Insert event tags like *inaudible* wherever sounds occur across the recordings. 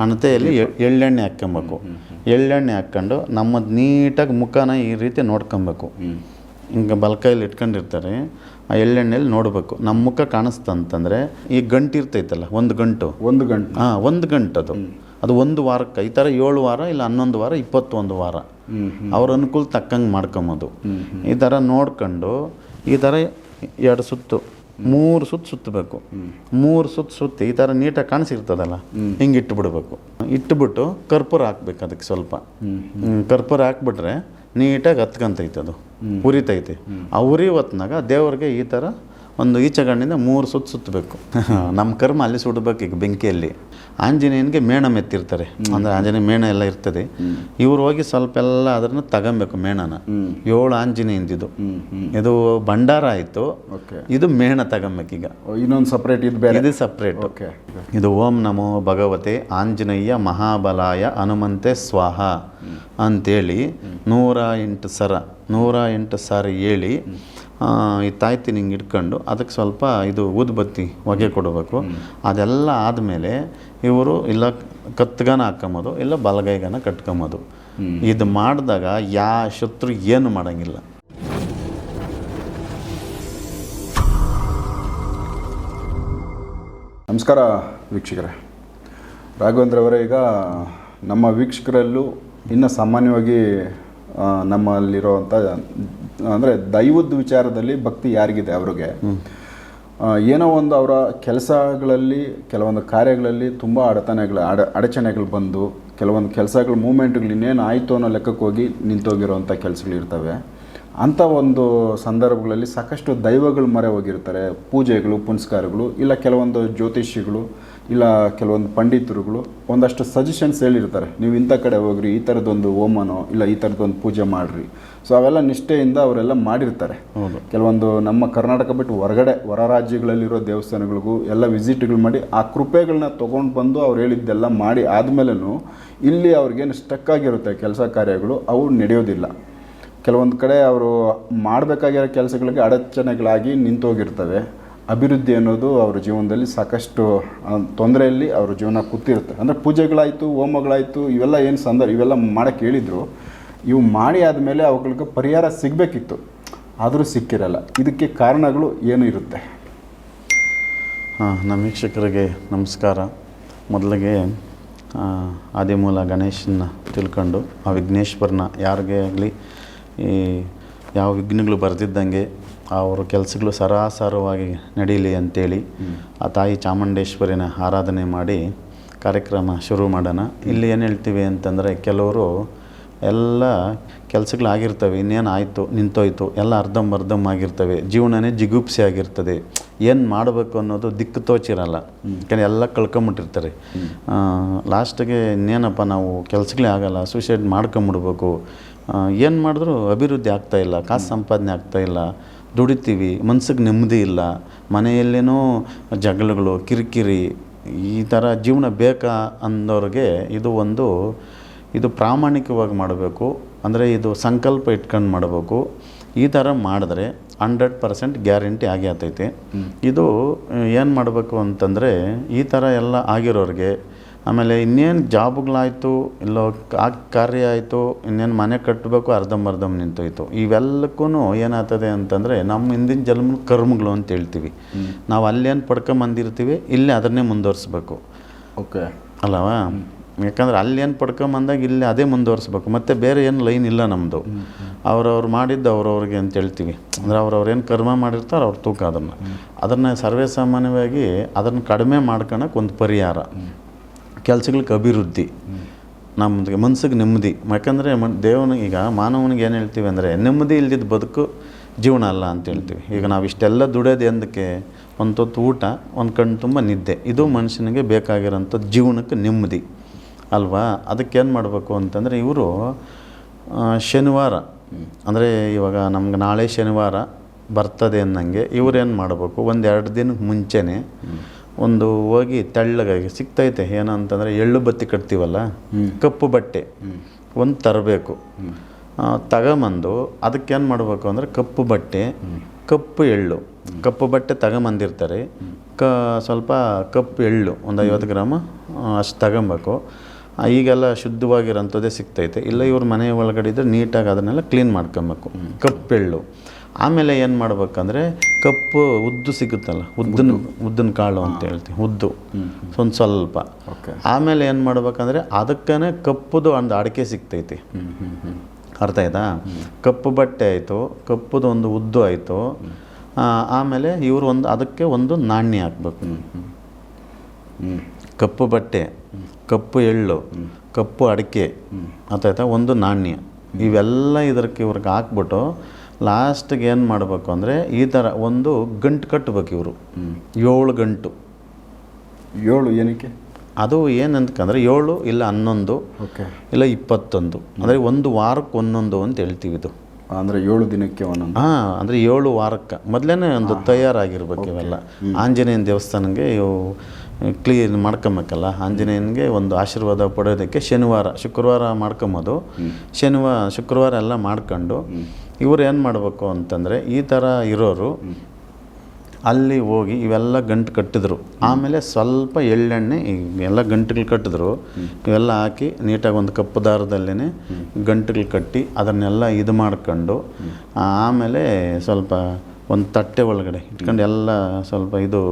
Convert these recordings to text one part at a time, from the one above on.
ಹಣತೆಯಲ್ಲಿ ಎಳ್ಳೆಣ್ಣೆ ಹಾಕ್ಕೊಬೇಕು. ಎಳ್ಳೆಣ್ಣೆ ಹಾಕ್ಕೊಂಡು ನಮ್ಮದು ನೀಟಾಗಿ ಮುಖನ ಈ ರೀತಿ ನೋಡ್ಕೊಬೇಕು. ಹಿಂಗೆ ಬಲ್ಕೈಲಿ ಇಟ್ಕೊಂಡಿರ್ತಾರೆ ಆ ಎಳ್ಳೆಣ್ಣೆಯಲ್ಲಿ ನೋಡಬೇಕು. ನಮ್ಮ ಮುಖ ಕಾಣಿಸ್ತಂತಂದರೆ ಈ ಗಂಟು ಇರ್ತೈತಲ್ಲ ಒಂದು ಗಂಟು. ಒಂದು ಗಂಟು. ಹಾಂ ಒಂದು ಗಂಟು ಅದು. ಅದು ಒಂದು ವಾರಕ್ಕೆ ಈ ಥರ ಏಳು ವಾರ ಇಲ್ಲ ಹನ್ನೊಂದು ವಾರ ಇಪ್ಪತ್ತೊಂದು ವಾರ. ಅವ್ರ ಅನುಕೂಲ ತಕ್ಕಂಗೆ ಮಾಡ್ಕೊಂಬೋದು ಈ ಥರ ನೋಡ್ಕೊಂಡು ಈ ಥರ ಎರಡು ಸುತ್ತು ಮೂರು ಸುತ್ತು ಸುತ್ತಬೇಕು. ಮೂರು ಸುತ್ತು ಸುತ್ತಿ ಈ ಥರ ನೀಟಾಗಿ ಕಾಣಿಸಿರ್ತದಲ್ಲ ಹಿಂಗೆ ಇಟ್ಟುಬಿಡ್ಬೇಕು. ಇಟ್ಟುಬಿಟ್ಟು ಕರ್ಪೂರ ಹಾಕ್ಬೇಕು ಅದಕ್ಕೆ ಸ್ವಲ್ಪ. ಕರ್ಪೂರ ಹಾಕ್ಬಿಟ್ರೆ ನೀಟಾಗಿ ಹತ್ಕಂತೈತೆ ಅದು ಉರಿತೈತೆ. ಆ ಉರಿ ಹೊತ್ನಾಗ ದೇವ್ರಿಗೆ ಈ ಥರ ಒಂದು ಈಚೆಗಣ್ಣಿಂದ ಮೂರು ಸುತ್ತ ಸುತ್ತಬೇಕು. *laughs* ನಮ್ಮ ಕರ್ಮ ಅಲ್ಲಿ ಸುಡಬೇಕು ಈಗ ಬೆಂಕಿಯಲ್ಲಿ. ಆಂಜನೇಯನಿಗೆ ಮೇಣ ಮೆತ್ತಿರ್ತಾರೆ. ಅಂದರೆ ಆಂಜನೇಯ ಮೇಣ ಎಲ್ಲ ಇರ್ತದೆ. ಇವ್ರು ಹೋಗಿ ಸ್ವಲ್ಪ ಎಲ್ಲ ಅದನ್ನು ತಗೊಬೇಕು ಮೇಣನ. ಏಳು ಆಂಜನೇಯಂದಿದು. ಇದು ಭಂಡಾರ ಆಯಿತು. ಇದು ಮೇಣ ತಗೊಬೇಕೀಗ. ಇನ್ನೊಂದು ಸಪ್ರೇಟ್ ಇದು ಬೇರೆ. ಇದು ಸಪ್ರೇಟ್ ಓಕೆ. ಇದು ಓಂ ನಮೋ ಭಗವತೆ ಆಂಜನೇಯ ಮಹಾಬಲಾಯ ಹನುಮಂತೆ ಸ್ವಾಹ ಅಂತೇಳಿ ನೂರ ಎಂಟು ಸರ ನೂರ ಎಂಟು ಸರ ಹೇಳಿ ಈ ತಾಯ್ತಿ ಹಿಂಗೆ ಇಟ್ಕೊಂಡು ಅದಕ್ಕೆ ಸ್ವಲ್ಪ ಇದು ಊದ್ಬತ್ತಿ ಹೊಗೆ ಕೊಡಬೇಕು. ಅದೆಲ್ಲ ಆದಮೇಲೆ ಇವರು ಇಲ್ಲ ಕತ್ತಗನ ಹಾಕೊಂಬೋದು ಇಲ್ಲ ಬಲಗೈಗನ ಕಟ್ಕೊಂಬೋದು ಇದು ಮಾಡಿದಾಗ ಯಾ ಶತ್ರು ಏನು ಮಾಡೋಂಗಿಲ್ಲ. ನಮಸ್ಕಾರ ವೀಕ್ಷಕರೇ. ರಾಘವೇಂದ್ರ ಅವರೇ ಈಗ ನಮ್ಮ ವೀಕ್ಷಕರಲ್ಲೂ ಇನ್ನು ಸಾಮಾನ್ಯವಾಗಿ ನಮ್ಮಲ್ಲಿರೋವಂಥ ಅಂದರೆ ದೈವದ ವಿಚಾರದಲ್ಲಿ ಭಕ್ತಿ ಯಾರಿಗಿದೆ ಅವ್ರಿಗೆ? ಏನೋ ಒಂದು ಅವರ ಕೆಲಸಗಳಲ್ಲಿ, ಕೆಲವೊಂದು ಕಾರ್ಯಗಳಲ್ಲಿ ತುಂಬ ಅಡೆತನೆಗಳು, ಅಡ, ಅಡಚಣೆಗಳು ಬಂದು, ಕೆಲವೊಂದು ಕೆಲಸಗಳ ಮೂಮೆಂಟ್ಗಳು ಇನ್ನೇನು ಆಯಿತು ಅನ್ನೋ ಲೆಕ್ಕಕ್ಕೆ ಹೋಗಿ ನಿಂತೋಗಿರೋವಂಥ ಕೆಲಸಗಳಿರ್ತವೆ ಅಂಥ ಒಂದು ಸಂದರ್ಭಗಳಲ್ಲಿ ಸಾಕಷ್ಟು ದೈವಗಳು ಮರೆ ಹೋಗಿರ್ತಾರೆ. ಪೂಜೆಗಳು, ಪುನಸ್ಕಾರಗಳು, ಇಲ್ಲ ಕೆಲವೊಂದು ಜ್ಯೋತಿಷಿಗಳು, ಇಲ್ಲ ಕೆಲವೊಂದು ಪಂಡಿತರುಗಳು, ಒಂದಷ್ಟು ಸಜೆಷನ್ಸ್ ಹೇಳಿರ್ತಾರೆ. ನೀವು ಇಂಥ ಕಡೆ ಹೋಗ್ರಿ, ಈ ಥರದ್ದೊಂದು ಓಮನೋ ಇಲ್ಲ ಈ ಥರದ್ದೊಂದು ಪೂಜೆ ಮಾಡಿರಿ. ಸೊ ಅವೆಲ್ಲ ನಿಷ್ಠೆಯಿಂದ ಅವರೆಲ್ಲ ಮಾಡಿರ್ತಾರೆ. ಕೆಲವೊಂದು ನಮ್ಮ ಕರ್ನಾಟಕ ಬಿಟ್ಟು ಹೊರಗಡೆ ಹೊರ ರಾಜ್ಯಗಳಲ್ಲಿರೋ ದೇವಸ್ಥಾನಗಳಿಗೂ ಎಲ್ಲ ವಿಸಿಟ್ಗಳು ಮಾಡಿ ಆ ಕೃಪೆಗಳನ್ನ ತೊಗೊಂಡು ಬಂದು ಅವ್ರು ಹೇಳಿದ್ದೆಲ್ಲ ಮಾಡಿ ಆದಮೇಲೂ ಇಲ್ಲಿ ಅವ್ರಿಗೇನು ಸ್ಟಕ್ ಆಗಿರುತ್ತೆ ಕೆಲಸ ಕಾರ್ಯಗಳು ಅವು ನಡೆಯೋದಿಲ್ಲ. ಕೆಲವೊಂದು ಕಡೆ ಅವರು ಮಾಡಬೇಕಾಗಿರೋ ಕೆಲಸಗಳಿಗೆ ಅಡಚಣೆಗಳಾಗಿ ನಿಂತೋಗಿರ್ತವೆ. ಅಭಿವೃದ್ಧಿ ಅನ್ನೋದು ಅವರ ಜೀವನದಲ್ಲಿ ಸಾಕಷ್ಟು ತೊಂದರೆಯಲ್ಲಿ ಅವ್ರ ಜೀವನ ಕೂತಿರುತ್ತೆ ಅಂದರೆ ಪೂಜೆಗಳಾಯಿತು ಹೋಮಗಳಾಯಿತು ಇವೆಲ್ಲ ಏನು ಸಂದರ್ಭ ಇವೆಲ್ಲ ಮಾಡೋಕ್ಕೆ ಹೇಳಿದರು. ಇವು ಮಾಡಿ ಆದಮೇಲೆ ಅವುಗಳಿಗೆ ಪರಿಹಾರ ಸಿಗಬೇಕಿತ್ತು. ಆದರೂ ಸಿಕ್ಕಿರಲ್ಲ. ಇದಕ್ಕೆ ಕಾರಣಗಳು ಏನು ಇರುತ್ತೆ? ಹಾಂ ನಮ್ಮ ವೀಕ್ಷಕರಿಗೆ ನಮಸ್ಕಾರ. ಮೊದಲಿಗೆ ಆದಿಮೂಲ ಗಣೇಶನ ತಿಳ್ಕೊಂಡು ಆ ವಿಘ್ನೇಶ್ವರನ ಯಾರಿಗೆ ಆಗಲಿ ಈ ಯಾವ ವಿಘ್ನಗಳು ಬರೆದಿದ್ದಂಗೆ ಅವ್ರ ಕೆಲಸಗಳು ಸರಾಸರವಾಗಿ ನಡೀಲಿ ಅಂತೇಳಿ ಆ ತಾಯಿ ಚಾಮುಂಡೇಶ್ವರಿನ ಆರಾಧನೆ ಮಾಡಿ ಕಾರ್ಯಕ್ರಮ ಶುರು ಮಾಡೋಣ. ಇಲ್ಲಿ ಏನು ಹೇಳ್ತೀವಿ ಅಂತಂದರೆ ಕೆಲವರು ಎಲ್ಲ ಕೆಲಸಗಳಾಗಿರ್ತವೆ ಇನ್ನೇನು ಆಯಿತು ನಿಂತೋಯ್ತು ಎಲ್ಲ ಅರ್ಧಂಬರ್ಧಂ ಆಗಿರ್ತವೆ ಜೀವನನೇ ಜಿಗುಪ್ಸೆ ಆಗಿರ್ತದೆ. ಏನು ಮಾಡಬೇಕು ಅನ್ನೋದು ದಿಕ್ಕು ತೋಚಿರಲ್ಲ. ಯಾಕಂದರೆ ಎಲ್ಲ ಕಳ್ಕೊಂಬಿಟ್ಟಿರ್ತಾರೆ. ಲಾಸ್ಟಿಗೆ ಇನ್ನೇನಪ್ಪ ನಾವು ಕೆಲಸಗಳೇ ಆಗಲ್ಲ ಸೂಸೈಡ್ ಮಾಡ್ಕೊಂಬಿಡ್ಬೇಕು. ಏನು ಮಾಡಿದ್ರು ಅಭಿವೃದ್ಧಿ ಆಗ್ತಾಯಿಲ್ಲ ಕಾಸು ಸಂಪಾದನೆ ಆಗ್ತಾ ಇಲ್ಲ ದುಡಿತೀವಿ ಮನ್ಸಿಗೆ ನೆಮ್ಮದಿ ಇಲ್ಲ ಮನೆಯಲ್ಲೇನೋ ಜಗಳಗಳು ಕಿರಿಕಿರಿ ಈ ಥರ ಜೀವನ ಬೇಕಾ ಅಂದವ್ರಿಗೆ ಇದು ಒಂದು ಇದು ಪ್ರಾಮಾಣಿಕವಾಗಿ ಮಾಡಬೇಕು ಅಂದರೆ ಇದು ಸಂಕಲ್ಪ ಇಟ್ಕೊಂಡು ಮಾಡಬೇಕು. ಈ ಥರ ಮಾಡಿದ್ರೆ ಹಂಡ್ರೆಡ್ ಪರ್ಸೆಂಟ್ ಗ್ಯಾರಂಟಿ ಆಗಿ ಆತೈತಿ. ಇದು ಏನು ಮಾಡಬೇಕು ಅಂತಂದರೆ ಈ ಥರ ಎಲ್ಲ ಆಗಿರೋರಿಗೆ ಆಮೇಲೆ ಇನ್ನೇನು ಜಾಬ್ಗಳಾಯಿತು ಇಲ್ಲೋ ಕಾರ್ಯ ಆಯಿತು ಇನ್ನೇನು ಮನೆ ಕಟ್ಟಬೇಕು ಅರ್ಧಂಬರ್ಧಂ ನಿಂತೋಯ್ತು. ಇವೆಲ್ಲಕ್ಕೂ ಏನಾಗ್ತದೆ ಅಂತಂದರೆ ನಮ್ಮ ಹಿಂದಿನ ಜನ್ಮ ಕರ್ಮಗಳು ಅಂತ ಹೇಳ್ತೀವಿ. ನಾವು ಅಲ್ಲೇನು ಪಡ್ಕೊಂಬಂದಿರ್ತೀವಿ ಇಲ್ಲೇ ಅದನ್ನೇ ಮುಂದುವರಿಸ್ಬೇಕು. ಓಕೆ. ಅಲ್ಲವಾ? ಯಾಕಂದ್ರೆ ಅಲ್ಲಿ ಏನು ಪಡ್ಕೊಂಬಂದಾಗ ಇಲ್ಲಿ ಅದೇ ಮುಂದುವರಿಸ್ಬೇಕು. ಮತ್ತು ಬೇರೆ ಏನು ಲೈನ್ ಇಲ್ಲ ನಮ್ಮದು ಅವ್ರವ್ರು ಮಾಡಿದ್ದು ಅವ್ರವ್ರಿಗೆ ಅಂತ ಹೇಳ್ತೀವಿ. ಅಂದರೆ ಅವ್ರವ್ರು ಏನು ಕರ್ಮ ಮಾಡಿರ್ತಾರೆ ಅವ್ರ ತೂಕ ಅದನ್ನು. ಅದನ್ನು ಸರ್ವೇ ಸಾಮಾನ್ಯವಾಗಿ ಅದನ್ನು ಕಡಿಮೆ ಮಾಡ್ಕೊಳಕ್ಕೆ ಒಂದು ಪರಿಹಾರ. ಕೆಲಸಗಳಿಗೆ ಅಭಿವೃದ್ಧಿ. ನಮ್ಗೆ ಮನ್ಸಿಗೆ ನೆಮ್ಮದಿ. ಯಾಕಂದರೆ ಮ ದೇವನಿಗೆ ಈಗ ಮಾನವನಿಗೆ ಏನು ಹೇಳ್ತೀವಿ ಅಂದರೆ ನೆಮ್ಮದಿ ಇಲ್ದಿದ್ದ ಬದುಕು ಜೀವನ ಅಲ್ಲ ಅಂತ ಹೇಳ್ತೀವಿ. ಈಗ ನಾವು ಇಷ್ಟೆಲ್ಲ ದುಡಿಯೋದು ಎಂದಕ್ಕೆ? ಒಂದು ಹೊತ್ತು ಊಟ ಒಂದು ಕಣ್ಣು ತುಂಬ ನಿದ್ದೆ. ಇದು ಮನುಷ್ಯನಿಗೆ ಬೇಕಾಗಿರೋಂಥ ಜೀವನಕ್ಕೆ ನೆಮ್ಮದಿ. ಅಲ್ವಾ? ಅದಕ್ಕೆ ಏನು ಮಾಡಬೇಕು ಅಂತಂದರೆ ಇವರು ಶನಿವಾರ ಅಂದರೆ ಇವಾಗ ನಮ್ಗೆ ನಾಳೆ ಶನಿವಾರ ಬರ್ತದೆ ಅನ್ನಂಗೆ ಏನು ಮಾಡಬೇಕು? ಒಂದು ಎರಡು ದಿನಕ್ಕೆ ಮುಂಚೆನೇ ಒಂದು ಹೋಗಿ ತೆಳ್ಳಗಾಗಿ ಸಿಗ್ತೈತೆ. ಏನಂತಂದರೆ ಎಳ್ಳು ಬತ್ತಿ ಕಟ್ತೀವಲ್ಲ? ಕಪ್ಪು ಬಟ್ಟೆ ಒಂದು ತರಬೇಕು. ತಗೊಂಬಂದು ಅದಕ್ಕೇನು ಮಾಡಬೇಕು ಅಂದರೆ ಕಪ್ಪು ಬಟ್ಟೆ ಕಪ್ಪು ಎಳ್ಳು. ಕಪ್ಪು ಬಟ್ಟೆ ತಗೊಂಬಂದಿರ್ತಾರೆ. ಕ ಸ್ವಲ್ಪ ಕಪ್ಪು ಎಳ್ಳು ಒಂದು ಐವತ್ತು ಗ್ರಾಮ ಅಷ್ಟು ತಗೊಬೇಕು. ಈಗೆಲ್ಲ ಶುದ್ಧವಾಗಿರೋಂಥದ್ದೇ ಸಿಗ್ತೈತೆ. ಇಲ್ಲ ಇವ್ರ ಮನೆ ಒಳಗಡೆ ಇದ್ದರೆ ನೀಟಾಗಿ ಅದನ್ನೆಲ್ಲ ಕ್ಲೀನ್ ಮಾಡ್ಕೊಬೇಕು. ಕಪ್ಪೆಳ್ಳು. ಆಮೇಲೆ ಏನು ಮಾಡ್ಬೇಕಂದ್ರೆ ಕಪ್ಪು ಉದ್ದು ಸಿಗುತ್ತಲ್ಲ ಉದ್ದನ ಉದ್ದಿನ ಕಾಳು ಅಂತ ಹೇಳ್ತೀವಿ ಉದ್ದು. ಒಂದು ಸ್ವಲ್ಪ. ಓಕೆ. ಆಮೇಲೆ ಏನು ಮಾಡ್ಬೇಕಂದ್ರೆ ಅದಕ್ಕೇ ಕಪ್ಪುದು ಒಂದು ಅಡಿಕೆ ಸಿಗ್ತೈತಿ. ಅರ್ಥ ಆಯ್ತಾ? ಕಪ್ಪು ಬಟ್ಟೆ ಆಯಿತು ಕಪ್ಪುದು ಒಂದು ಉದ್ದು ಆಯಿತು. ಆಮೇಲೆ ಇವರು ಒಂದು ಅದಕ್ಕೆ ಒಂದು ನಾಣ್ಯ ಹಾಕ್ಬೇಕು. ಹ್ಞೂ ಕಪ್ಪು ಬಟ್ಟೆ ಕಪ್ಪು ಎಳ್ಳು ಕಪ್ಪು ಅಡಿಕೆ ಆಯ್ತಾ ಒಂದು ನಾಣ್ಯ. ಇವೆಲ್ಲ ಇದಕ್ಕೆ ಇವ್ರಿಗೆ ಹಾಕ್ಬಿಟ್ಟು ಲಾಸ್ಟಿಗೆ ಏನು ಮಾಡಬೇಕು ಅಂದರೆ ಈ ಥರ ಒಂದು ಗಂಟು ಕಟ್ಟಬೇಕು ಇವರು. ಏಳು ಗಂಟು. ಏಳು ಏನಕ್ಕೆ? ಅದು ಏನಂತಂದರೆ ಏಳು ಇಲ್ಲ ಹನ್ನೊಂದು ಓಕೆ ಇಲ್ಲ ಇಪ್ಪತ್ತೊಂದು. ಅಂದರೆ ಒಂದು ವಾರಕ್ಕೆ ಒಂದೊಂದು ಅಂತ ಹೇಳ್ತೀವಿ ಇದು. ಅಂದರೆ ಏಳು ದಿನಕ್ಕೆ ಒಂದೊಂದು ಹಾಂ ಅಂದರೆ ಏಳು ವಾರಕ್ಕೆ. ಮೊದಲೇ ಒಂದು ತಯಾರಾಗಿರ್ಬೇಕು ಇವೆಲ್ಲ. ಆಂಜನೇಯನ ದೇವಸ್ಥಾನಕ್ಕೆ ಇವು ಕ್ಲೀನ್ ಮಾಡ್ಕೊಬೇಕಲ್ಲ. ಆಂಜನೇಯನಿಗೆ ಒಂದು ಆಶೀರ್ವಾದ ಪಡೆಯೋದಕ್ಕೆ ಶನಿವಾರ ಶುಕ್ರವಾರ ಮಾಡ್ಕೊಂಬೋದು. ಶನಿವಾರ ಶುಕ್ರವಾರ ಎಲ್ಲ ಮಾಡ್ಕೊಂಡು ಇವ್ರು ಏನು ಮಾಡಬೇಕು ಅಂತಂದರೆ ಈ ಥರ ಇರೋರು ಅಲ್ಲಿ ಹೋಗಿ ಇವೆಲ್ಲ ಗಂಟು ಕಟ್ಟಿದ್ರು. ಆಮೇಲೆ ಸ್ವಲ್ಪ ಎಳ್ಳೆಣ್ಣೆ ಎಲ್ಲ ಗಂಟುಗಳು ಕಟ್ಟಿದ್ರು. ಇವೆಲ್ಲ ಹಾಕಿ ನೀಟಾಗಿ ಒಂದು ಕಪ್ಪು ದಾರದಲ್ಲೇ ಗಂಟುಗಳು ಕಟ್ಟಿ ಅದನ್ನೆಲ್ಲ ಇದು ಮಾಡ್ಕೊಂಡು, ಆಮೇಲೆ ಸ್ವಲ್ಪ ಒಂದು ತಟ್ಟೆ ಒಳಗಡೆ ಇಟ್ಕೊಂಡು ಎಲ್ಲ ಸ್ವಲ್ಪ ಇದು,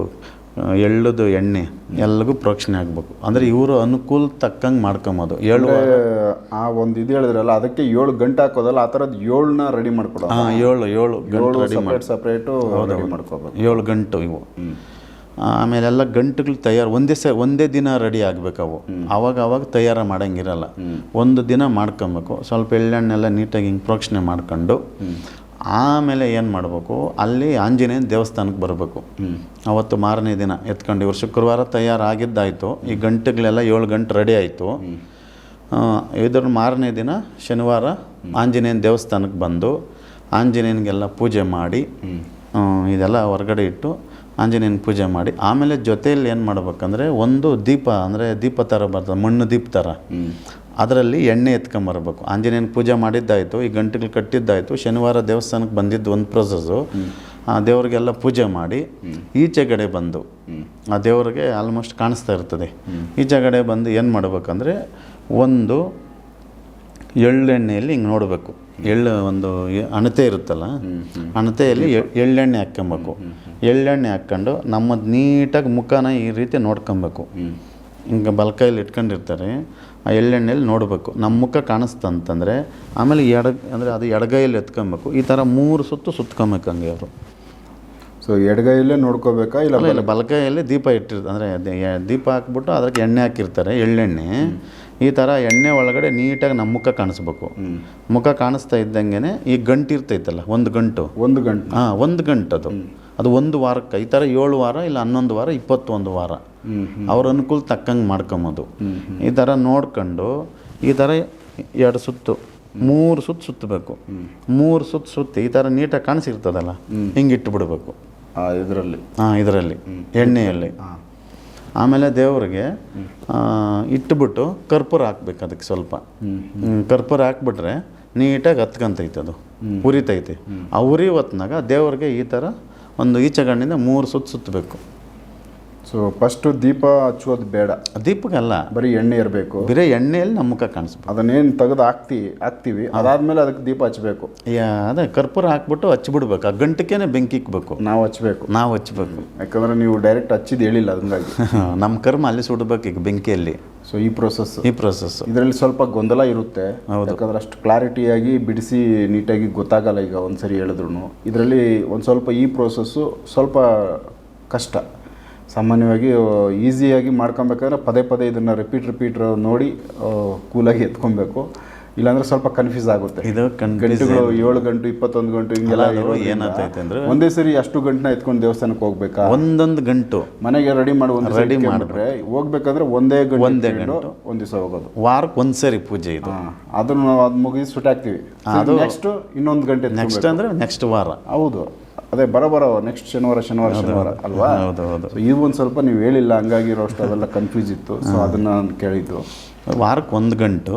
ಎಳ್ಳದು ಎಣ್ಣೆ ಎಲ್ಲಗೂ ಪ್ರೋಕ್ಷಣೆ ಆಗಬೇಕು. ಅಂದರೆ ಇವರು ಅನುಕೂಲ ತಕ್ಕಂಗೆ ಮಾಡ್ಕೊಂಬೋದು. ಏಳು ಆ ಒಂದು ಇದು ಹೇಳಿದ್ರಲ್ಲ ಅದಕ್ಕೆ ಏಳು ಗಂಟೆ ಹಾಕೋದಲ್ಲ ಆ ಥರದ್ದು ಏಳನ್ನ ರೆಡಿ ಮಾಡ್ಕೊಡೋದು. ಹಾಂ ಏಳು ಏಳು ಗಂಟು ಏಳು ಸಪ್ರೇಟ್ ಸಪ್ರೇಟು ರೆಡಿ ಮಾಡ್ಕೋಬೇಕು ಏಳು ಗಂಟು ಇವು. ಆಮೇಲೆ ಎಲ್ಲ ಗಂಟುಗಳು ತಯಾರು ಒಂದೇ ಸ ಒಂದೇ ದಿನ ರೆಡಿ ಆಗಬೇಕು ಅವು. ಅವಾಗ ಅವಾಗ ತಯಾರು ಮಾಡಂಗಿರಲ್ಲ. ಒಂದು ದಿನ ಮಾಡ್ಕೊಬೇಕು. ಸ್ವಲ್ಪ ಎಳ್ಳೆಣ್ಣೆಲ್ಲ ನೀಟಾಗಿ ಹಿಂಗೆ ಪ್ರೋಕ್ಷಣೆ ಮಾಡ್ಕೊಂಡು ಆಮೇಲೆ ಏನು ಮಾಡಬೇಕು? ಅಲ್ಲಿ ಆಂಜನೇಯನ ದೇವಸ್ಥಾನಕ್ಕೆ ಬರಬೇಕು. ಅವತ್ತು ಮಾರನೇ ದಿನ ಎತ್ಕೊಂಡು ಇವರು ಶುಕ್ರವಾರ ತಯಾರಾಗಿದ್ದಾಯಿತು. ಈ ಗಂಟೆಗಳೆಲ್ಲ ಏಳು ಗಂಟೆ ರೆಡಿ ಆಯಿತು. ಇದ್ರ ಮಾರನೇ ದಿನ ಶನಿವಾರ ಆಂಜನೇಯನ ದೇವಸ್ಥಾನಕ್ಕೆ ಬಂದು ಆಂಜನೇಯನಿಗೆಲ್ಲ ಪೂಜೆ ಮಾಡಿ ಇದೆಲ್ಲ ಹೊರಗಡೆ ಇಟ್ಟು ಆಂಜನೇಯನ ಪೂಜೆ ಮಾಡಿ. ಆಮೇಲೆ ಜೊತೆಯಲ್ಲಿ ಏನು ಮಾಡ್ಬೇಕಂದ್ರೆ ಒಂದು ದೀಪ ಅಂದರೆ ದೀಪ ಥರ ಬರ್ತದೆ ಮಣ್ಣು ದೀಪ ಥರ ಅದರಲ್ಲಿ ಎಣ್ಣೆ ಎತ್ಕೊಂಬರ್ಬೇಕು ಆಂಜನೇಯನ ಪೂಜೆ ಮಾಡಿದ್ದಾಯಿತು, ಈ ಗಂಟೆಗಳು ಕಟ್ಟಿದ್ದಾಯಿತು, ಶನಿವಾರ ದೇವಸ್ಥಾನಕ್ಕೆ ಬಂದಿದ್ದು ಒಂದು ಪ್ರೊಸೆಸ್ಸು ಆ ದೇವರಿಗೆಲ್ಲ ಪೂಜೆ ಮಾಡಿ ಈಚೆಗಡೆ ಬಂದು ಆ ದೇವರಿಗೆ ಆಲ್ಮೋಸ್ಟ್ ಕಾಣಿಸ್ತಾ ಇರ್ತದೆ. ಈಚೆಗಡೆ ಬಂದು ಏನು ಮಾಡಬೇಕಂದ್ರೆ ಒಂದು ಎಳ್ಳೆಣ್ಣೆಯಲ್ಲಿ ಹಿಂಗೆ ನೋಡಬೇಕು. ಎಳ್ಳು ಒಂದು ಅಣತೆ ಇರುತ್ತಲ್ಲ, ಅಣತೆಯಲ್ಲಿ ಎಳ್ಳೆಣ್ಣೆ ಹಾಕ್ಕೊಬೇಕು. ಎಳ್ಳೆಣ್ಣೆ ಹಾಕ್ಕೊಂಡು ನಮ್ಮದು ನೀಟಾಗಿ ಮುಖನ ಈ ರೀತಿ ನೋಡ್ಕೊಬೇಕು. ಹಿಂಗೆ ಬಲ್ಕೈಲಿ ಇಟ್ಕೊಂಡಿರ್ತಾರೆ. ಎಳ್ಳೆಣ್ಣೆಯಲ್ಲಿ ನೋಡಬೇಕು. ನಮ್ಮ ಮುಖ ಕಾಣಿಸ್ತಂತಂದರೆ ಆಮೇಲೆ ಎಡ ಅಂದರೆ ಅದು ಎಡಗೈಯಲ್ಲಿ ಎತ್ಕೊಬೇಕು. ಈ ಥರ ಮೂರು ಸುತ್ತು ಸುತ್ಕೊಬೇಕು ಹಂಗೆ ಅವರು. ಸೊ ಎಡಗೈಯಲ್ಲೇ ನೋಡ್ಕೋಬೇಕಾ ಇಲ್ಲ ಇಲ್ಲ ಬಲಗೈಯಲ್ಲಿ ದೀಪ ಇಟ್ಟಿರ್ತಾರೆ ಅಂದರೆ ದೀಪ ಹಾಕ್ಬಿಟ್ಟು ಅದಕ್ಕೆ ಎಣ್ಣೆ ಹಾಕಿರ್ತಾರೆ ಎಳ್ಳೆಣ್ಣೆ. ಈ ಥರ ಎಣ್ಣೆ ಒಳಗಡೆ ನೀಟಾಗಿ ನಮ್ಮ ಮುಖ ಕಾಣಿಸ್ಬೇಕು. ಮುಖ ಕಾಣಿಸ್ತಾ ಇದ್ದಂಗೆ ಈ ಗಂಟು ಇರ್ತೈತಲ್ಲ ಒಂದು ಗಂಟು. ಒಂದು ಗಂಟು. ಹಾಂ ಒಂದು ಗಂಟು ಅದು ಅದು ಒಂದು ವಾರಕ್ಕೆ ಈ ಥರ ಏಳು ವಾರ ಇಲ್ಲ ಹನ್ನೊಂದು ವಾರ ಇಪ್ಪತ್ತೊಂದು ವಾರ. ಅವ್ರ ಅನುಕೂಲ ತಕ್ಕಂಗೆ ಮಾಡ್ಕೊಂಬೋದು ಈ ಥರ ನೋಡ್ಕೊಂಡು ಈ ಥರ ಎರಡು ಸುತ್ತು ಮೂರು ಸುತ್ತು ಸುತ್ತಬೇಕು. ಮೂರು ಸುತ್ತು ಸುತ್ತಿ ಈ ಥರ ನೀಟಾಗಿ ಕಾಣಿಸಿರ್ತದಲ್ಲ ಹಿಂಗೆ ಇಟ್ಟುಬಿಡ್ಬೇಕು ಇದರಲ್ಲಿ. ಹಾಂ ಇದರಲ್ಲಿ ಎಣ್ಣೆಯಲ್ಲಿ. ಆಮೇಲೆ ದೇವರಿಗೆ ಇಟ್ಟುಬಿಟ್ಟು ಇಟ್ಬಿಟ್ಟು ಕರ್ಪೂರ ಹಾಕ್ಬೇಕು ಅದಕ್ಕೆ ಸ್ವಲ್ಪ. ಕರ್ಪೂರ ಹಾಕ್ಬಿಟ್ರೆ ನೀಟಾಗಿ ಹತ್ಕೊಂತೈತೆ ಅದು ಉರಿತೈತೆ. ಆ ಉರಿ ಹೊತ್ನಾಗ ದೇವ್ರಿಗೆ ಈ ಥರ ಒಂದು ಈಚೆಗಣ್ಣಿಂದ ಮೂರು ಸುತ್ತು ಸುತ್ತಬೇಕು. ಸೊ ಫಸ್ಟ್ ದೀಪ ಹಚ್ಚೋದು ಬೇಡ. ದೀಪಕ್ಕಲ್ಲ ಬರೀ ಎಣ್ಣೆ ಇರಬೇಕು. ಬರೀ ಎಣ್ಣೆಯಲ್ಲಿ ನಮ್ಮ ಮುಖ ಕಾಣಿಸ್ಬೇಕು. ಅದನ್ನೇನು ತೆಗೆದು ಹಾಕ್ತಿ ಹಾಕ್ತೀವಿ. ಅದಾದ್ಮೇಲೆ ಅದಕ್ಕೆ ದೀಪ ಹಚ್ಚಬೇಕು. ಯಾ ಅದೇ ಕರ್ಪೂರ ಹಾಕ್ಬಿಟ್ಟು ಹಚ್ಚಿಬಿಡ್ಬೇಕು. ಆ ಗಂಟಕ್ಕೇನೆ ಬೆಂಕಿ ಇಕ್ಬೇಕು. ನಾವು ಹಚ್ಚಬೇಕು. ನಾವು ಹಚ್ಬೇಕು. ಯಾಕಂದ್ರೆ ನೀವು ಡೈರೆಕ್ಟ್ ಹಚ್ಚಿದ್ದು ಹೇಳಿಲ್ಲ ಹಂಗಾಗಿ *laughs* ನಮ್ಮ ಕರ್ಮ ಅಲ್ಲಿ ಸುಡ್ಬೇಕು ಈಗ ಬೆಂಕಿಯಲ್ಲಿ. ಸೊ ಈ ಪ್ರೊಸೆಸ್ ಈ ಪ್ರೊಸೆಸ್ ಇದರಲ್ಲಿ ಸ್ವಲ್ಪ ಗೊಂದಲ ಇರುತ್ತೆ. ಯಾಕಂದ್ರೆ ಅಷ್ಟು ಕ್ಲಾರಿಟಿಯಾಗಿ ಬಿಡಿಸಿ ನೀಟಾಗಿ ಗೊತ್ತಾಗಲ್ಲ ಈಗ ಒಂದ್ಸರಿ ಹೇಳಿದ್ರು ಇದರಲ್ಲಿ ಒಂದು ಸ್ವಲ್ಪ ಈ ಪ್ರೊಸೆಸ್ಸು ಸ್ವಲ್ಪ ಕಷ್ಟ. ಸಾಮಾನ್ಯವಾಗಿ ಈಸಿಯಾಗಿ ಮಾಡ್ಕೊಬೇಕಾದ್ರೆ ಪದೇ ಪದೇ ಇದನ್ನು ರಿಪೀಟ್ ರಿಪೀಟ್ ನೋಡಿ ಕೂಲಾಗಿ ಎತ್ಕೊಬೇಕು. ಇಲ್ಲಾಂದ್ರೆ ಸ್ವಲ್ಪ ಕನ್ಫ್ಯೂಸ್ ಆಗುತ್ತೆ. ಇದು ಗಂಟೆಗಳು ಏಳು ಗಂಟು ಇಪ್ಪತ್ತೊಂದು ಗಂಟು ಹಿಂಗೆಲ್ಲ ಏನಾಗ್ತೈತೆ ಅಂದ್ರೆ ಒಂದೇ ಸರಿ ಅಷ್ಟು ಗಂಟನ ಎತ್ಕೊಂಡು ದೇವಸ್ಥಾನಕ್ಕೆ ಹೋಗ್ಬೇಕಾ? ಒಂದೊಂದು ಗಂಟು. ಮನೆಗೆ ರೆಡಿ ಮಾಡಿ ಒಂದು ರೆಡಿ ಮಾಡಿದ್ರೆ ಹೋಗ್ಬೇಕಾದ್ರೆ ಒಂದೇ ಗಂಟೆ ಒಂದೇ ಗಂಟು. ಒಂದ್ ದಿವಸ ಹೋಗೋದು. ವಾರಕ್ಕೆ ಒಂದ್ಸರಿ ಪೂಜೆ ಇದು. ಅದನ್ನು ಅದು ಮುಗಿಸಿ ಅದು ನೆಕ್ಸ್ಟ್ ಇನ್ನೊಂದು ಗಂಟೆ ನೆಕ್ಸ್ಟ್ ಅಂದ್ರೆ ನೆಕ್ಸ್ಟ್ ವಾರ. ಹೌದು. ಅದೇ ಬರೋ ಬರೋ ನೆಕ್ಸ್ಟ್ ಶನಿವಾರ ಶನಿವಾರ ಶನಿವಾರ ಅಲ್ವಾ? ಹೌದು ಇದು ಒಂದು ಸ್ವಲ್ಪ ನೀವು ಹೇಳಿಲ್ಲ ಹಂಗಾಗಿರೋ ಅಷ್ಟು ಅವೆಲ್ಲ ಕನ್ಫ್ಯೂಸ್ ಇತ್ತು. ಸೊ ಅದನ್ನ ನಾನು ಕೇಳಿದ್ದು. ವಾರಕ್ಕೆ ಒಂದು ಗಂಟು.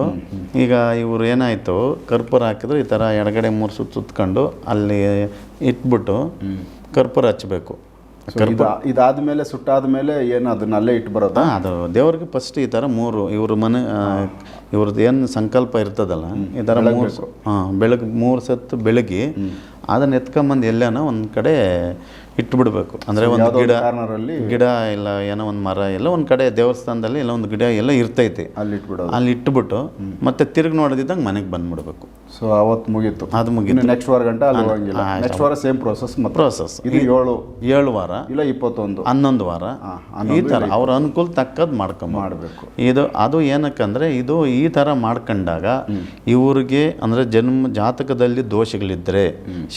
ಈಗ ಇವರು ಏನಾಯಿತು ಕರ್ಪೂರ ಹಾಕಿದ್ರು ಈ ಥರ ಎಡಗಡೆ ಮೂರು ಸುತ್ತು ಸುತ್ಕೊಂಡು ಅಲ್ಲಿ ಇಟ್ಬಿಟ್ಟು ಕರ್ಪೂರ ಹಚ್ಚಬೇಕು So, ಇದು ಇದಾದ್ಮೇಲೆ ಸುಟ್ಟಾದ್ಮೇಲೆ ಏನು ಅದನ್ನ ಅಲ್ಲೇ ಇಟ್ಟು ಬರೋದ? ಅದು ದೇವ್ರಿಗೆ ಫಸ್ಟ್ ಈ ತರ ಮೂರು ಇವ್ರ ಮನೆ ಇವ್ರದ್ದು ಏನು ಸಂಕಲ್ಪ ಇರ್ತದಲ್ಲ ಈ ತರ ಮೂರು ಹಾಂ ಬೆಳಗ್ಗೆ ಮೂರು ಸತ್ತು ಬೆಳಗ್ಗೆ ಅದನ್ನ ಎತ್ಕೊಂಬಂದು ಎಲ್ಲಾನ ಒಂದು ಕಡೆ ಇಟ್ಬಿಡ್ಬೇಕು. ಅಂದರೆ ಒಂದು ಗಿಡ ಗಿಡ ಇಲ್ಲ ಏನೋ ಒಂದು ಮರ ಎಲ್ಲ ಒಂದ್ ಕಡೆ ದೇವಸ್ಥಾನದಲ್ಲಿ ಎಲ್ಲ ಒಂದು ಗಿಡ ಎಲ್ಲ ಇರ್ತೈತಿ. ಅಲ್ಲಿ ಇಟ್ಬಿಡೋದು. ಅಲ್ಲಿ ಇಟ್ಬಿಟ್ಟು ಮತ್ತೆ ತಿರುಗಿ ನೋಡದಿದ್ದಂಗೆ ಮನೆಗೆ ಬಂದ್ಬಿಡ್ಬೇಕು. ಸೊ ಅವತ್ತು ಮುಗೀತು. ಅದು ಮುಗಿತು. ನೆಕ್ಸ್ಟ್ ವಾರ ಗಂಟೆ ಅಲ್ಲಿ ಹೋಗಂಗಿಲ್ಲ. ನೆಕ್ಸ್ಟ್ ವಾರ ಸೇಮ್ ಪ್ರೋಸೆಸ್ ಮತ್ತೆ. ಪ್ರೋಸೆಸ್ ಇದು ಏಳು. ಏಳು ವಾರ. ಇಲ್ಲ ಇಪ್ಪತ್ತೊಂದು. ಹನ್ನೊಂದು ವಾರ. ಈ ಥರ ಅವ್ರ ಅನುಕೂಲ ತಕ್ಕದ್ದು ಮಾಡ್ಕೊಂಡು ಮಾಡಬೇಕು. ಇದು ಅದು ಏನಕ್ಕಂದ್ರೆ ಇದು ಈ ಥರ ಮಾಡ್ಕೊಂಡಾಗ ಇವ್ರಿಗೆ ಅಂದರೆ ಜನ್ಮ ಜಾತಕದಲ್ಲಿ ದೋಷಗಳಿದ್ದರೆ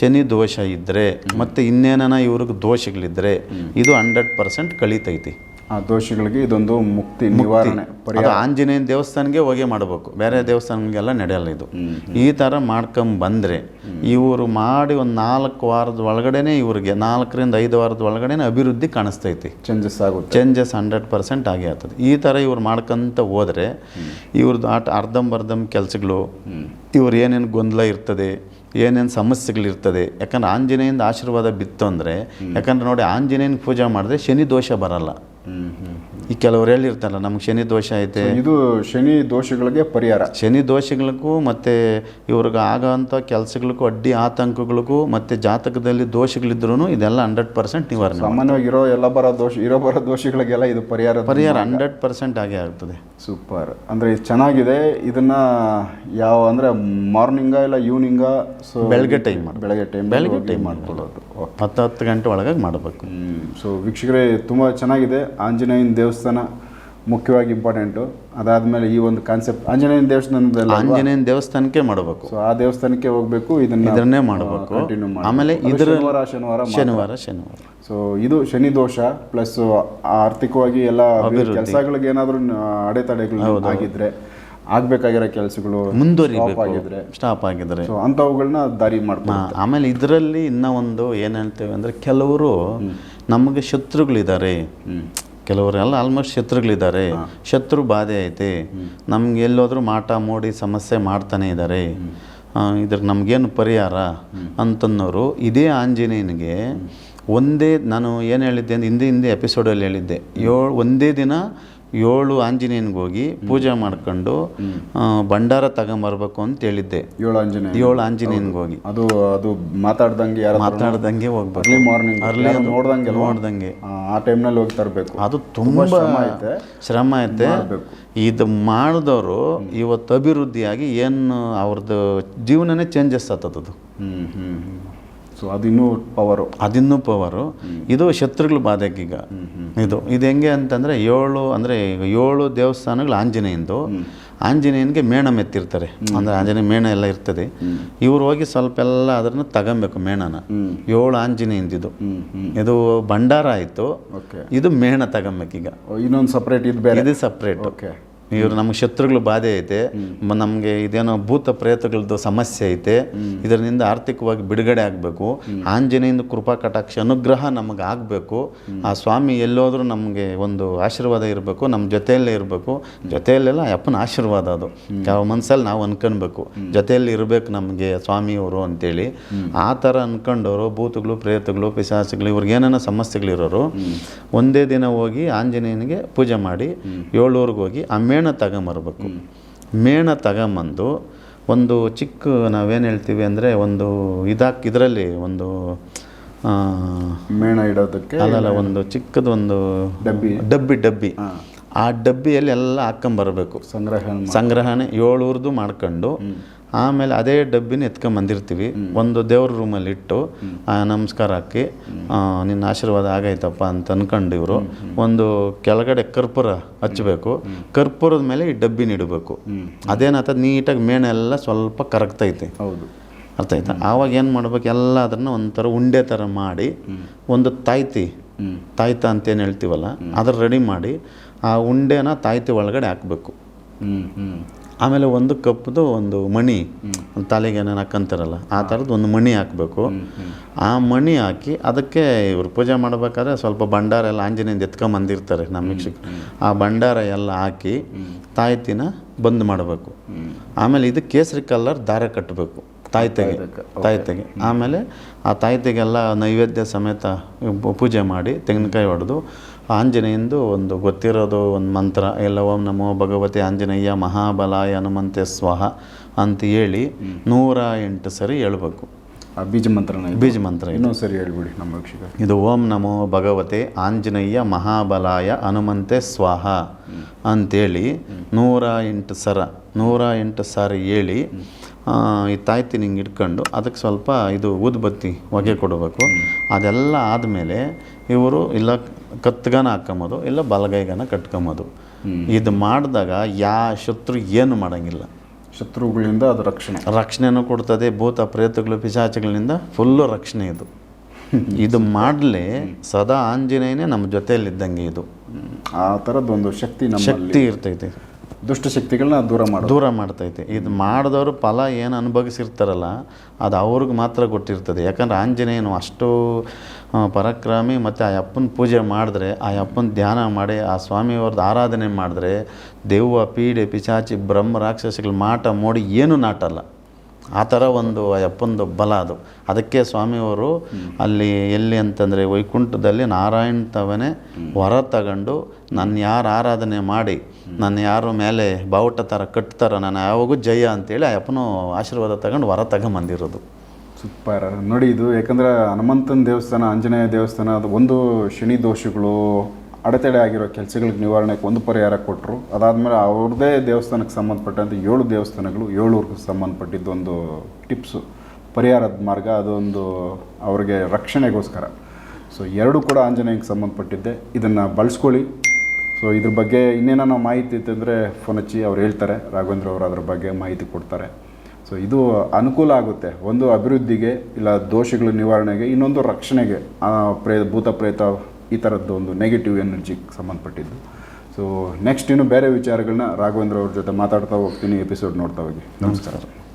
ಶನಿ ದೋಷ ಇದ್ದರೆ ಮತ್ತು ಇನ್ನೇನ ಇವ್ರಿಗೆ ದೋಷಗಳಿದ್ದರೆ ಇದು ಹಂಡ್ರೆಡ್ ಪರ್ಸೆಂಟ್ ಕಳೀತೈತಿ. ಆ ದೋಷಗಳಿಗೆ ಇದೊಂದು ಮುಕ್ತಿ ನಿವಾರಣೆ ಅದು ಆಂಜನೇಯನ ದೇವಸ್ಥಾನಕ್ಕೆ ಹೋಗಿ ಮಾಡಬೇಕು. ಬೇರೆ ದೇವಸ್ಥಾನಗಳಿಗೆಲ್ಲ ನಡೆಯಲ್ಲ ಇದು. ಈ ಥರ ಮಾಡ್ಕೊಂಬಂದರೆ ಇವರು ಮಾಡಿ ಒಂದು ನಾಲ್ಕು ವಾರದ ಒಳಗಡೆನೆ ಇವರಿಗೆ ನಾಲ್ಕರಿಂದ ಐದು ವಾರದ ಒಳಗಡೆನೆ ಅಭಿವೃದ್ಧಿ ಕಾಣಿಸ್ತೈತಿ. ಚೇಂಜಸ್ ಆಗುತ್ತೆ. ಚೇಂಜಸ್ ಹಂಡ್ರೆಡ್ ಪರ್ಸೆಂಟ್ ಆಗಿ ಆಗ್ತದೆ. ಈ ಥರ ಇವ್ರು ಮಾಡ್ಕೊಂತ ಹೋದರೆ ಇವ್ರದ್ದು ಆಟ ಅರ್ಧಂಬರ್ಧಂ ಕೆಲಸಗಳು ಇವ್ರು ಏನೇನು ಗೊಂದಲ ಇರ್ತದೆ ಏನೇನು ಸಮಸ್ಯೆಗಳಿರ್ತದೆ ಯಾಕಂದ್ರೆ ಆಂಜನೇಯಿಂದ ಆಶೀರ್ವಾದ ಬಿತ್ತು ಅಂದರೆ ಯಾಕಂದ್ರೆ ನೋಡಿ ಆಂಜನೇಯನ ಪೂಜೆ ಮಾಡಿದ್ರೆ ಶನಿ ದೋಷ ಬರಲ್ಲ. ಈ ಕೆಲವರು ಹೇಳಿರ್ತಾರಲ್ಲ ನಮ್ಗೆ ಶನಿ ದೋಷ ಐತೆ. ಇದು ಶನಿ ದೋಷಗಳಿಗೆ ಪರಿಹಾರ. ಶನಿ ದೋಷಗಳಿಗೂ ಮತ್ತು ಇವ್ರಿಗೆ ಆಗೋಂಥ ಕೆಲಸಗಳಿಗೂ ಅಡ್ಡಿ ಆತಂಕಗಳಿಗೂ ಮತ್ತು ಜಾತಕದಲ್ಲಿ ದೋಷಗಳಿದ್ರೂ ಇದೆಲ್ಲ ಹಂಡ್ರೆಡ್ ಪರ್ಸೆಂಟ್ ನಿವಾರಣೆ ಸಾಮಾನ್ಯವಾಗಿ ಇರೋ ಎಲ್ಲ ಬರೋ ದೋಷ ಇರೋ ಬರೋ ದೋಷಗಳಿಗೆಲ್ಲ ಇದು ಪರಿಹಾರ ಪರಿಹಾರ ಹಂಡ್ರೆಡ್ ಪರ್ಸೆಂಟ್ ಆಗೇ ಆಗ್ತದೆ. ಸೂಪರ್. ಅಂದ್ರೆ ಇದು ಚೆನ್ನಾಗಿದೆ. ಇದನ್ನ ಯಾವ ಅಂದ್ರೆ ಮಾರ್ನಿಂಗ ಇಲ್ಲ ಈವ್ನಿಂಗ? ಸೊ ಬೆಳಗ್ಗೆ ಟೈಮ್ ಮಾಡಿ ಬೆಳಗ್ಗೆ ಟೈಮ್ ಬೆಳಗ್ಗೆ ಟೈಮ್ ಮಾಡ್ಕೊಳ್ಳೋದು. ಹತ್ತು ಹತ್ತು ಗಂಟೆ ಒಳಗಾಗಿ ಮಾಡಬೇಕು. ಸೊ ವೀಕ್ಷಕರೇ ತುಂಬ ಚೆನ್ನಾಗಿದೆ. ಆಂಜನೇಯನ ದೇವಸ್ಥಾನ ಮುಖ್ಯವಾಗಿ ಇಂಪಾರ್ಟೆಂಟು ಅದಾದ್ಮೇಲೆ ಈ ಒಂದು ಕಾನ್ಸೆಪ್ಟ್ ಆಂಜನೇಯನ ದೇವಸ್ಥಾನದಲ್ಲಿ ಆಂಜನೇಯನ ದೇವಸ್ಥಾನಕ್ಕೆ ಮಾಡಬೇಕು. ಸೊ ಆ ದೇವಸ್ಥಾನಕ್ಕೆ ಹೋಗಬೇಕು ಇದನ್ನ ಇದನ್ನೇ ಮಾಡಬೇಕು. ಕಂಟಿನ್ಯೂ ಮಾಡಿ ಆಮೇಲೆ ಇದರ ಶನಿವಾರ ಶನಿವಾರ ಶನಿವಾರ ಶನಿವಾರ. ಸೊ ಇದು ಶನಿ ದೋಷ ಪ್ಲಸ್ ಆರ್ಥಿಕವಾಗಿ ಎಲ್ಲ ಕೆಲಸಗಳಿಗೆ ಏನಾದರೂ ಅಡೆತಡೆಗಳು ಆಗಿದ್ರೆ ಆಗ್ಬೇಕಾಗಿರೋ ಕೆಲಸಗಳು ಮುಂದುವರಿಬೇಕಾಗಿದ್ರೆ ಸ್ಟಾಪ್ ಆಗಿದ್ರೆ. ಸೊ ಅಂಥವುಗಳನ್ನ ದಾರಿ ಮಾಡ್ತಾರೆ ಆಮೇಲೆ ಇದರಲ್ಲಿ ಇನ್ನೂ ಒಂದು ಏನು ಹೇಳ್ತೇವೆ ಅಂದರೆ ಕೆಲವರು ನಮಗೆ ಶತ್ರುಗಳಿದ್ದಾರೆ ಕೆಲವರೆಲ್ಲ ಆಲ್ಮೋಸ್ಟ್ ಶತ್ರುಗಳಿದ್ದಾರೆ. ಶತ್ರು ಬಾಧೆ ಐತೆ. ನಮ್ಗೆ ಎಲ್ಲೋದ್ರೂ ಮಾಟ ಮೋಡಿ ಸಮಸ್ಯೆ ಮಾಡ್ತಾನೆ ಇದ್ದಾರೆ ಇದ್ರ ನಮಗೇನು ಪರಿಹಾರ? ಅಂತನ್ನೋರು ಇದೇ ಆಂಜನೇಯನಿಗೆ ಒಂದೇ ನಾನು ಏನು ಹೇಳಿದ್ದೆ ಅಂದ್ರೆ ಹಿಂದೆ ಹಿಂದೆ ಎಪಿಸೋಡಲ್ಲಿ ಹೇಳಿದ್ದೆ. ಏಳು ಒಂದೇ ದಿನ ಏಳು ಆಂಜನೇಯನಿಗೆ ಹೋಗಿ ಪೂಜೆ ಮಾಡ್ಕೊಂಡು ಭಂಡಾರ ತಗೊಂಬರ್ಬೇಕು ಅಂತ ಹೇಳಿದ್ದೆ. ಏಳು ಆಂಜನೇಯ ಏಳು ಆಂಜನೇಯನ್ಗೆ ಹೋಗಿ. ಅದು ಅದು ಮಾತಾಡ್ದಂಗೆ ಯಾರು ಮಾತಾಡ್ದಂಗೆ ಹೋಗ್ಬೇಕು. ಅರ್ಲಿ ಮಾರ್ನಿಂಗ್ ಅದು ನೋಡ್ದಂಗೆ ನೋಡ್ದಂಗೆ. ಆ ಟೈಮ್ನಲ್ಲಿ ಹೋಗಿ ತರಬೇಕು. ಅದು ತುಂಬಾ ಶ್ರಮ ಐತೆ. ಇದು ಮಾಡಿದವರು ಇವತ್ತು ಅಭಿವೃದ್ಧಿಯಾಗಿ ಏನು ಅವ್ರದ್ದು ಜೀವನನೇ ಚೇಂಜಸ್ ಆತದ್ದು ಹ್ಮ್ ಹ್ಮ್. ಸೊ ಅದಿನ್ನೂ ಪವರು. ಅದಿನ್ನೂ ಪವರು. ಇದು ಶತ್ರುಗಳ ಈಗ. ಇದು ಇದು ಹೆಂಗೆ ಅಂತಂದರೆ ಏಳು ಅಂದರೆ ಈಗ ಏಳು ದೇವಸ್ಥಾನಗಳು ಆಂಜನೇಯಂದು. ಆಂಜನೇಯನಿಗೆ ಮೇಣ ಮೆತ್ತಿರ್ತಾರೆ. ಅಂದರೆ ಆಂಜನೇಯ ಮೇಣ ಎಲ್ಲ ಇರ್ತದೆ. ಇವ್ರು ಹೋಗಿ ಸ್ವಲ್ಪ ಎಲ್ಲ ಅದನ್ನು ತಗೊಬೇಕು ಮೇಣನ. ಏಳು ಆಂಜನೇಯಂದಿದು. ಹ್ಮ್ ಇದು ಭಂಡಾರ ಆಯಿತು. ಇದು ಮೇಣ ತಗೊಬೇಕೀಗ. ಇನ್ನೊಂದು ಸಪ್ರೇಟ್ ಇದು ಬೇರೆ? ಇದು ಸಪ್ರೇಟ್ ಓಕೆ. ಇವ್ರು ನಮ್ಗೆ ಶತ್ರುಗಳು ಬಾಧೆ ಐತೆ. ನಮಗೆ ಇದೇನೋ ಭೂತ ಪ್ರೇತಗಳದ್ದು ಸಮಸ್ಯೆ ಐತೆ. ಇದರಿಂದ ಆರ್ಥಿಕವಾಗಿ ಬಿಡುಗಡೆ ಆಗಬೇಕು. ಆಂಜನೇಯನ ಕೃಪಾ ಕಟಾಕ್ಷ ಅನುಗ್ರಹ ನಮಗೆ ಆಗಬೇಕು. ಆ ಸ್ವಾಮಿ ಎಲ್ಲೋದ್ರೂ ನಮಗೆ ಒಂದು ಆಶೀರ್ವಾದ ಇರಬೇಕು ನಮ್ಮ ಜೊತೆಯಲ್ಲೇ ಇರಬೇಕು. ಜೊತೆಯಲ್ಲೆಲ್ಲ ಅಪ್ಪನ ಆಶೀರ್ವಾದ ಅದು. ಯಾವ ಮನಸ್ಸಲ್ಲಿ ನಾವು ಅನ್ಕೊಳ್ಬೇಕು ಜೊತೆಯಲ್ಲಿ ಇರಬೇಕು ನಮಗೆ ಸ್ವಾಮಿಯವರು ಅಂತೇಳಿ. ಆ ಥರ ಅನ್ಕೊಂಡವರು ಭೂತಗಳು ಪ್ರೇತಗಳು ಪಿಶಾಸಗಳು ಇವ್ರಿಗೆ ಏನೇನೋ ಸಮಸ್ಯೆಗಳಿರೋರು ಒಂದೇ ದಿನ ಹೋಗಿ ಆಂಜನೇಯನಿಗೆ ಪೂಜೆ ಮಾಡಿ ಏಳೂರಿಗೆ ಹೋಗಿ ಆ ಮೇಣ ತಗೊಂಬರ್ಬೇಕು. ಮೇಣ ತಗೊಂಬಂದು ಒಂದು ಚಿಕ್ಕ ನಾವೇನು ಹೇಳ್ತೀವಿ ಅಂದರೆ ಒಂದು ಇದಾಕ್ ಇದರಲ್ಲಿ ಒಂದು ಮೇಣ ಇಡೋದಕ್ಕೆ ಅಲ್ಲಲ್ಲ ಒಂದು ಚಿಕ್ಕದೊಂದು ಒಂದು ಡಬ್ಬಿ. ಡಬ್ಬಿ ಡಬ್ಬಿ. ಆ ಡಬ್ಬಿಯಲ್ಲಿ ಎಲ್ಲ ಹಾಕ್ಕೊಂಬರ್ಬೇಕು ಸಂಗ್ರಹಣೆ. ಸಂಗ್ರಹಣೆ ಏಳೂರ್ದು ಮಾಡ್ಕೊಂಡು ಆಮೇಲೆ ಅದೇ ಡಬ್ಬಿನ ಎತ್ಕೊಂಬಂದಿರ್ತೀವಿ ಒಂದು ದೇವ್ರ ರೂಮಲ್ಲಿ ಇಟ್ಟು ನಮಸ್ಕಾರ ಹಾಕಿ ನಿನ್ನ ಆಶೀರ್ವಾದ ಆಗೈತಪ್ಪ ಅಂತ ಅನ್ಕೊಂಡು ಇವರು. ಒಂದು ಕೆಳಗಡೆ ಕರ್ಪೂರ ಹಚ್ಚಬೇಕು. ಕರ್ಪೂರದ ಮೇಲೆ ಈ ಡಬ್ಬಿನ ಇಡಬೇಕು. ಅದೇನಾಗ್ತದೆ ನೀಟಾಗಿ ಮೇಣ ಎಲ್ಲ ಸ್ವಲ್ಪ ಕರಗ್ತೈತೆ. ಹೌದು. ಅರ್ಥ ಆಯ್ತಾ? ಆವಾಗ ಏನು ಮಾಡ್ಬೇಕು? ಎಲ್ಲ ಅದನ್ನು ಒಂಥರ ಉಂಡೆ ಥರ ಮಾಡಿ ಒಂದು ತಾಯ್ತಿ ತಾಯ್ತ ಅಂತೇನು ಹೇಳ್ತೀವಲ್ಲ ಅದ್ರ ರೆಡಿ ಮಾಡಿ ಆ ಉಂಡೆನ ತಾಯ್ತಿ ಒಳಗಡೆ ಹಾಕಬೇಕು. ಆಮೇಲೆ ಒಂದು ಕಪ್ದು ಒಂದು ಮಣಿ ಒಂದು ತಲೆಗೆ ಏನೇನು ಹಾಕಂತಾರಲ್ಲ ಆ ಥರದ್ದು ಒಂದು ಮಣಿ ಹಾಕಬೇಕು. ಆ ಮಣಿ ಹಾಕಿ ಅದಕ್ಕೆ ಇವರು ಪೂಜೆ ಮಾಡಬೇಕಾದ್ರೆ ಸ್ವಲ್ಪ ಭಂಡಾರ ಎಲ್ಲ ಆಂಜನೇಯಿಂದ ಎತ್ಕೊಂಬಂದಿರ್ತಾರೆ ನಮ್ಮ ಶಿಕ್ಷಕ ಆ ಭಂಡಾರ ಎಲ್ಲ ಹಾಕಿ ತಾಯ್ತಿನ ಬಂದ್ ಮಾಡಬೇಕು. ಆಮೇಲೆ ಇದು ಕೇಸರಿ ಕಲರ್ ದಾರ ಕಟ್ಟಬೇಕು ತಾಯ್ತೆಗೆ ತಾಯ್ತೆಗೆ ಆಮೇಲೆ ಆ ತಾಯ್ತೆಗೆಲ್ಲ ನೈವೇದ್ಯ ಸಮೇತ ಪೂಜೆ ಮಾಡಿ ತೆಂಗಿನಕಾಯಿ ಹೊಡೆದು ಆಂಜನೇಯಂದು ಒಂದು ಗೊತ್ತಿರೋದು ಒಂದು ಮಂತ್ರ. ಎಲ್ಲ ಓಂ ನಮೋ ಭಗವತಿ ಆಂಜನೇಯ ಮಹಾಬಲಾಯ ಹನುಮಂತೆ ಸ್ವಹ ಅಂತ ಹೇಳಿ ನೂರ ಎಂಟು ಸರಿ ಹೇಳ್ಬೇಕು. ಆ ಬೀಜ ಮಂತ್ರನ. ಬೀಜ ಮಂತ್ರ. ಇನ್ನೊಂದು ಸರಿ ಹೇಳ್ಬಿಡಿ ನಮ್ಮ ವೀಕ್ಷಕ ಇದು ಓಂ ನಮೋ ಭಗವತೆ ಆಂಜನೇಯ ಮಹಾಬಲಾಯ ಹನುಮಂತೆ ಸ್ವಾಹ ಅಂತೇಳಿ ನೂರ ಎಂಟು ಸರ ನೂರ ಎಂಟು ಸಾರಿ ಹೇಳಿ ಈ ತಾಯ್ತಿ ನಿಂಗೆ ಇಟ್ಕೊಂಡು ಅದಕ್ಕೆ ಸ್ವಲ್ಪ ಇದು ಊದುಬತ್ತಿ ಹೊಗೆ ಕೊಡಬೇಕು. ಅದೆಲ್ಲ ಆದಮೇಲೆ ಇವರು ಇಲ್ಲ ಕತ್ಗನ ಹಾಕೊಂಬೋದು ಇಲ್ಲ ಬಲಗೈಗನ ಕಟ್ಕೊಂಬೋದು ಇದು ಮಾಡಿದಾಗ ಯಾ ಶತ್ರು ಏನು ಮಾಡೋಂಗಿಲ್ಲ. ಶತ್ರುಗಳಿಂದ ಅದು ರಕ್ಷಣೆ. ರಕ್ಷಣೆನೂ ಕೊಡ್ತದೆ ಭೂತ ಪ್ರೇತಗಳು ಪಿಶಾಚಗಳಿಂದ ಫುಲ್ಲು ರಕ್ಷಣೆ ಇದು. ಇದು ಮಾಡಲಿ ಸದಾ ಆಂಜನೇಯನೇ ನಮ್ಮ ಜೊತೆಯಲ್ಲಿದ್ದಂಗೆ ಇದು. ಆ ಥರದ್ದೊಂದು ಶಕ್ತಿ ಶಕ್ತಿ ಇರ್ತೈತೆ. ದುಷ್ಟಶಕ್ತಿಗಳನ್ನ ದೂರ ಮಾಡಿ ದೂರ ಮಾಡ್ತೈತೆ. ಇದು ಮಾಡಿದವರು ಫಲ ಏನು ಅನುಭವಿಸಿರ್ತಾರಲ್ಲ, ಅದು ಅವ್ರಿಗೆ ಮಾತ್ರ ಗೊತ್ತಿರ್ತದೆ. ಯಾಕಂದ್ರೆ ಆಂಜನೇಯನು ಅಷ್ಟು ಪರಾಕ್ರಮಿ ಮತ್ತು ಆ ಅಪ್ಪನ ಪೂಜೆ ಮಾಡಿದ್ರೆ, ಆ ಅಪ್ಪನ ಧ್ಯಾನ ಮಾಡಿ, ಆ ಸ್ವಾಮಿಯವ್ರದ್ದು ಆರಾಧನೆ ಮಾಡಿದ್ರೆ, ದೆವ್ವ, ಪೀಡೆ ಪಿಚಾಚಿ ಬ್ರಹ್ಮ, ರಾಕ್ಷಸಗಳ ಮಾಟ, ಮೋಡಿ ಏನೂ ನಾಟಲ್ಲ. ಆ ಥರ ಒಂದು ಅಪ್ಪಂದು ಬಲ ಅದು. ಅದಕ್ಕೆ ಸ್ವಾಮಿಯವರು ಅಲ್ಲಿ ಎಲ್ಲಿ ಅಂತಂದರೆ ವೈಕುಂಠದಲ್ಲಿ ನಾರಾಯಣ ತವನೇ ಹೊರ ತಗೊಂಡು ನನ್ನ ಯಾರು ಆರಾಧನೆ ಮಾಡಿ ನನ್ನ ಯಾರು ಮೇಲೆ ಬಾವುಟ ಥರ ಕಟ್ತಾರ, ನಾನು ಯಾವಾಗೂ ಜಯ ಅಂತೇಳಿ ಅಪ್ಪನು ಆಶೀರ್ವಾದ ತಗೊಂಡು ಹೊರ ತಗೊಂಬಂದಿರೋದು. ಸೂಪರ್. ನೋಡಿ ಇದು ಯಾಕಂದರೆ ಹನುಮಂತನ ದೇವಸ್ಥಾನ, ಆಂಜನೇಯ ದೇವಸ್ಥಾನ, ಅದು ಒಂದು ಶನಿ ದೋಷಗಳು ಅಡೆತಡೆ ಆಗಿರೋ ಕೆಲಸಗಳಿಗೆ ನಿವಾರಣೆಗೆ ಒಂದು ಪರಿಹಾರ ಕೊಟ್ಟರು ಅದಾದಮೇಲೆ ಅವ್ರದ್ದೇ ದೇವಸ್ಥಾನಕ್ಕೆ ಸಂಬಂಧಪಟ್ಟಂತೆ ಏಳು ದೇವಸ್ಥಾನಗಳು, ಏಳೂರ್ಗೆ ಸಂಬಂಧಪಟ್ಟಿದ್ದು ಒಂದು ಟಿಪ್ಸು, ಪರಿಹಾರದ ಮಾರ್ಗ, ಅದೊಂದು ಅವ್ರಿಗೆ ರಕ್ಷಣೆಗೋಸ್ಕರ. ಸೊ ಎರಡು ಕೂಡ ಆಂಜನೇಯಕ್ಕೆ ಸಂಬಂಧಪಟ್ಟಿದ್ದೆ. ಇದನ್ನು ಬಳಸ್ಕೊಳ್ಳಿ. ಸೊ ಇದ್ರ ಬಗ್ಗೆ ಇನ್ನೇನೋ ಮಾಹಿತಿ ಇತ್ತಂದರೆ ಫೋನ್ ಹಚ್ಚಿ ಅವ್ರು ಹೇಳ್ತಾರೆ. ರಾಘವೇಂದ್ರ ಅವರು ಅದ್ರ ಬಗ್ಗೆ ಮಾಹಿತಿ ಕೊಡ್ತಾರೆ. ಸೊ ಇದು ಅನುಕೂಲ ಆಗುತ್ತೆ. ಒಂದು ಅಭಿವೃದ್ಧಿಗೆ, ಇಲ್ಲ ದೋಷಗಳ ನಿವಾರಣೆಗೆ, ಇನ್ನೊಂದು ರಕ್ಷಣೆಗೆ ಪ್ರೇ, ಭೂತ ಪ್ರೇತ ಈ ಥರದ್ದು ಒಂದು ನೆಗೆಟಿವ್ ಎನರ್ಜಿಗೆ ಸಂಬಂಧಪಟ್ಟಿದ್ದು. ಸೊ ನೆಕ್ಸ್ಟ್ ಇನ್ನು ಬೇರೆ ವಿಚಾರಗಳನ್ನ ರಾಘವೇಂದ್ರ ಅವ್ರ ಜೊತೆ ಮಾತಾಡ್ತಾ ಹೋಗ್ತೀನಿ ಎಪಿಸೋಡ್ ನೋಡ್ತಾ ಹೋಗಿ. ನಮಸ್ಕಾರ.